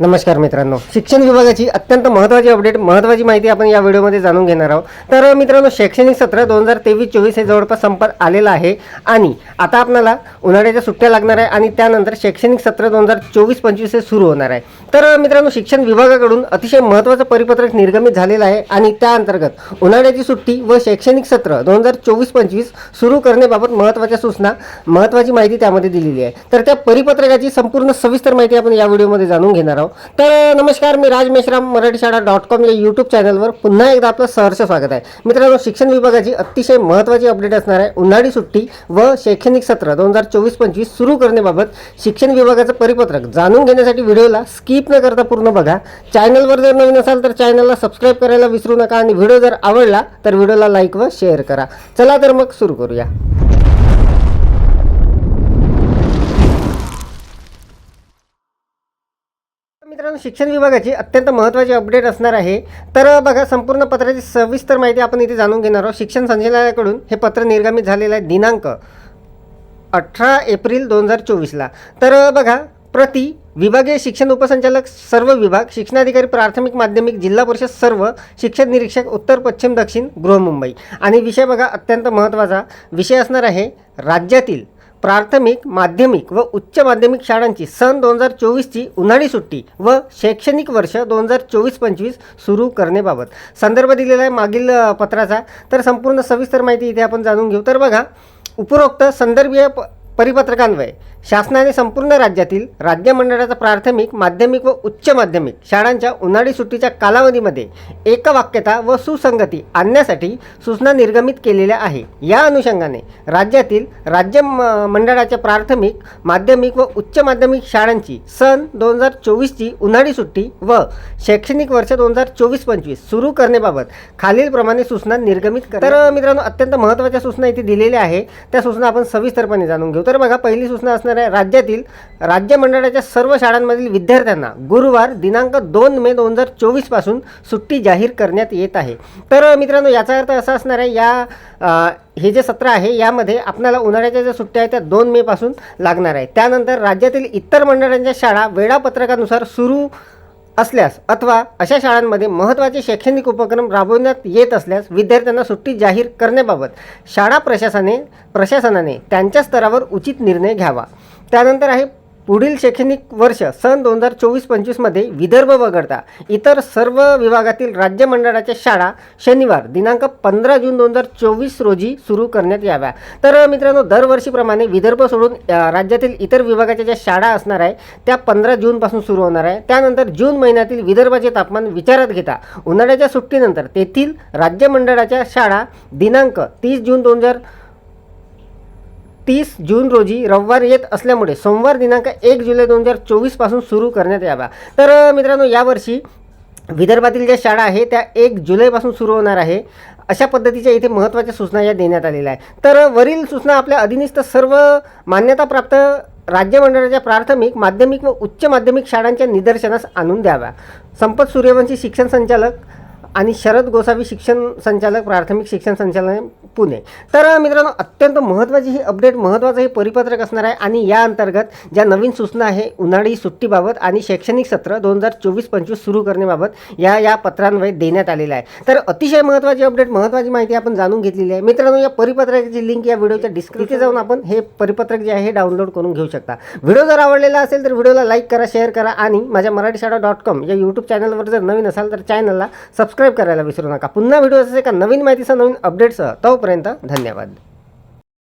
नमस्कार मित्रांनो. शिक्षण विभागाची अत्यंत महत्त्वाची अपडेट महत्त्वाची माहिती आपण या व्हिडिओमध्ये जाणून घेणार आहोत. तर मित्रांनो शैक्षणिक सत्र दोन हजार तेवीस चोवीस हे जवळपास संपत आलेलं आहे आणि आता आपल्याला उन्हाळ्याच्या सुट्ट्या लागणार आहे आणि त्यानंतर शैक्षणिक सत्र दोन हजार चोवीस पंचवीस हे सुरू होणार आहे. तर मित्रांनो शिक्षण विभागाकडून अतिशय महत्त्वाचं परिपत्रक निर्गमित झालेलं आहे आणि त्या अंतर्गत उन्हाळ्याची सुट्टी व शैक्षणिक सत्र दोन हजार चोवीस पंचवीस सुरू करण्याबाबत महत्त्वाच्या सूचना महत्त्वाची माहिती त्यामध्ये दिलेली आहे. तर त्या परिपत्रकाची संपूर्ण सविस्तर माहिती आपण या व्हिडिओमध्ये जाणून घेणार आहोत. तर नमस्कार मी राज मेश्राम मराठी शाळा डॉट कॉम या यूट्यूब चॅनलवर पुन्हा एकदा आपलं सहर्ष स्वागत आहे. मित्रांनो शिक्षण विभागाची अतिशय महत्त्वाची अपडेट असणार आहे. उन्हाळी सुट्टी व शैक्षणिक सत्र दोन हजार चोवीस पंचवीस सुरू करण्याबाबत शिक्षण विभागाचं परिपत्रक जाणून घेण्यासाठी व्हिडिओला स्किप न करता पूर्ण बघा. चॅनलवर जर नवीन असाल तर चॅनलला सबस्क्राईब करायला विसरू नका आणि व्हिडिओ जर आवडला तर व्हिडिओला लाईक व शेअर करा. चला तर मग सुरू करूया मित्रांनो शिक्षण विभागाची अत्यंत महत्त्वाची अपडेट असणार आहे. तर बघा संपूर्ण पत्राची सविस्तर माहिती आपण इथे जाणून घेणार आहोत. शिक्षण संचालनालयाकडून हे पत्र निर्गमित झालेलं आहे दिनांक अठरा एप्रिल दोन हजार चोवीसला. तर बघा प्रति विभागीय शिक्षण उपसंचालक सर्व विभाग शिक्षणाधिकारी प्राथमिक माध्यमिक जिल्हा परिषद सर्व शिक्षण निरीक्षक उत्तर पश्चिम दक्षिण गृहमुंबई आणि विषय बघा अत्यंत महत्त्वाचा. विषय असणार आहे राज्यातील प्राथमिक माध्यमिक व उच्च माध्यमिक शाळांची सन दोन हजार चोवीसची उन्हाळी सुट्टी व शैक्षणिक वर्ष दोन हजार चोवीस पंचवीस सुरू करण्याबाबत संदर्भ दिलेला आहे मागील पत्राचा. तर संपूर्ण सविस्तर माहिती इथे आपण जाणून घेऊ. तर बघा उपरोक्त संदर्भीय प परिपत्रकान्वये. शासनाने संपूर्ण राज्यातील राज्य मंडळाचा प्राथमिक माध्यमिक व उच्च माध्यमिक शाळांच्या उन्हाळी सुट्टीच्या कालावधीमध्ये एकवाक्यता व सुसंगती आणण्यासाठी सूचना निर्गमित केलेल्या आहे. या अनुषंगाने राज्यातील राज्य म- मंडळाच्या प्राथमिक माध्यमिक व उच्च माध्यमिक शाळांची सन दोन हजार चोवीसची उन्हाळी सुट्टी व शैक्षणिक वर्ष दोन हजार चोवीस पंचवीस सुरू करण्याबाबत खालीलप्रमाणे सूचना निर्गमित तर मित्रांनो अत्यंत महत्त्वाच्या सूचना इथे दिलेल्या आहे. त्या सूचना आपण सविस्तरपणे जाणून घेऊ. तर बघा पहिली सूचना असणार आहे राज्यातील राज्य मंडळाच्या सर्व शाळांमधील विद्यार्थ्यांना गुरुवार दिनांक दोन मे दोन हजार चोवीसपासून सुट्टी जाहीर करण्यात येत आहे. तर मित्रांनो याचा अर्थ असा असणार आहे या हे जे सत्र आहे यामध्ये आपल्याला उन्हाळ्याच्या ज्या सुट्ट्या आहेत त्या दोन मेपासून लागणार आहे. त्यानंतर राज्यातील इतर मंडळांच्या शाळा वेळापत्रकानुसार सुरू असल्यास अथवा अशा शाळांमध्ये महत्त्वाचे शैक्षणिक उपक्रम राबवण्यात येत असल्यास विद्यार्थ्यांना सुट्टी जाहीर करण्याबाबत शाळा प्रशासने प्रशासनाने त्यांच्या स्तरावर उचित निर्णय घ्यावा. त्यानंतर आहे पुढील शैक्षणिक वर्ष सन दोन हजार चोवीस पंचवीसमध्ये विदर्भ वगळता. इतर सर्व विभागातील राज्य मंडळाच्या शाळा शनिवार दिनांक पंधरा जून दोन हजार चोवीस रोजी सुरू करण्यात याव्या. तर मित्रांनो दरवर्षीप्रमाणे विदर्भ सोडून राज्यातील इतर विभागाच्या ज्या शाळा असणार आहे त्या पंधरा जूनपासून सुरू होणार आहे. त्यानंतर जून महिन्यातील विदर्भाचे तापमान विचारात घेता. उन्हाळ्याच्या सुट्टीनंतर तेथील राज्य मंडळाच्या शाळा दिनांक तीस जून दोन हजार तीस जून रोजी रविवार येत असल्यामुळे सोमवार दिनांक एक जुलै दोन हजार चोवीसपासून सुरू करण्यात यावा. तर मित्रांनो यावर्षी विदर्भातील ज्या शाळा आहे त्या एक जुलैपासून सुरू होणार आहे. अशा पद्धतीच्या इथे महत्त्वाच्या सूचना या देण्यात आलेल्या आहे तर वरील सूचना आपल्या अधिनिस्त सर्व मान्यताप्राप्त राज्य मंडळाच्या प्राथमिक माध्यमिक व उच्च माध्यमिक शाळांच्या निदर्शनास आणून द्याव्या. संपत सूर्यवंशी शिक्षण संचालक आणि शरद गोसावी शिक्षण संचालक प्राथमिक शिक्षण संचालक पुणे. तर मित्रांनो अत्यंत महत्त्वाची ही अपडेट महत्त्वाचं हे परिपत्रक असणार आहे आणि या अंतर्गत ज्या नवीन सूचना आहे उन्हाळी सुट्टीबाबत आणि शैक्षणिक सत्र दोन हजार चोवीस पंचवीस सुरू करण्याबाबत या या पत्रांवर देण्यात आलेलं आहे. तर अतिशय महत्त्वाची अपडेट महत्त्वाची माहिती आपण जाणून घेतलेली आहे. मित्रांनो या परिपत्रकाची लिंक या व्हिडिओच्या डिस्क्रिप्शन जाऊन आपण हे परिपत्रक जे आहे हे डाउनलोड करून घेऊ शकता. व्हिडिओ जर आवडलेला असेल तर व्हिडिओला लाईक करा शेअर करा आणि माझ्या मराठी शाळा डॉट कॉम या यूट्यूब चॅनलवर जर नवीन असाल तर चॅनलला सबस्क्राईब करायला विसरू नका. पुन्हा व्हिडिओ असे का? नवीन माहितीसह नवीन अपडेट्ससह तोपर्यंत धन्यवाद.